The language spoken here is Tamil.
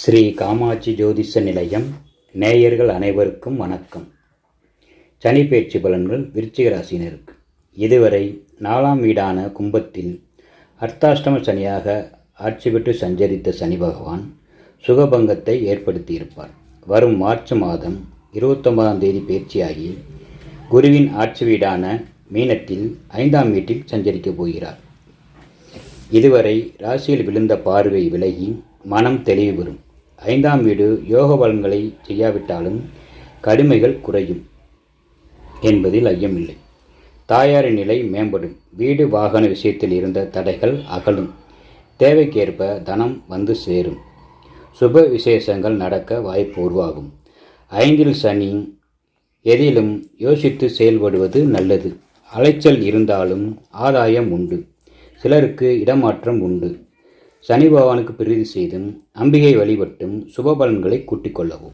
ஸ்ரீ காமாட்சி ஜோதிஷ நிலையம் நேயர்கள் அனைவருக்கும் வணக்கம். சனி பயிற்சி பலன்கள் விருச்சிக ராசினருக்கு இதுவரை நாலாம் வீடான கும்பத்தில் அர்த்தாஷ்டம சனியாக ஆட்சி பெற்று சஞ்சரித்த சனி பகவான் சுகபங்கத்தை ஏற்படுத்தியிருப்பார். வரும் மார்ச் மாதம் இருபத்தொன்பதாம் தேதி பயிற்சியாகி குருவின் ஆட்சி வீடான மீனத்தில் ஐந்தாம் வீட்டில் சஞ்சரிக்கப் போகிறார். இதுவரை ராசியில் விழுந்த பார்வை விலகி மனம் தெளிவு பெறும். ஐந்தாம் வீடு யோக பலன்களை செய்யாவிட்டாலும் கடுமைகள் குறையும் என்பதில் ஐயமில்லை. தாயாரின் நிலை மேம்படும். வீடு வாகன விஷயத்தில் இருந்த தடைகள் அகலும். தேவைக்கேற்ப தனம் வந்து சேரும். சுப விசேஷங்கள் நடக்க வாய்ப்பு உருவாகும். ஐந்தில் சனி எதிலும் யோசித்து செயல்படுவது நல்லது. அலைச்சல் இருந்தாலும் ஆதாயம் உண்டு. சிலருக்கு இடமாற்றம் உண்டு. சனி பகவானுக்கு பிரீதி செய்தும் அம்பிகை வழிபட்டும் சுப பலன்களை கூட்டிக் கொள்ளவும்.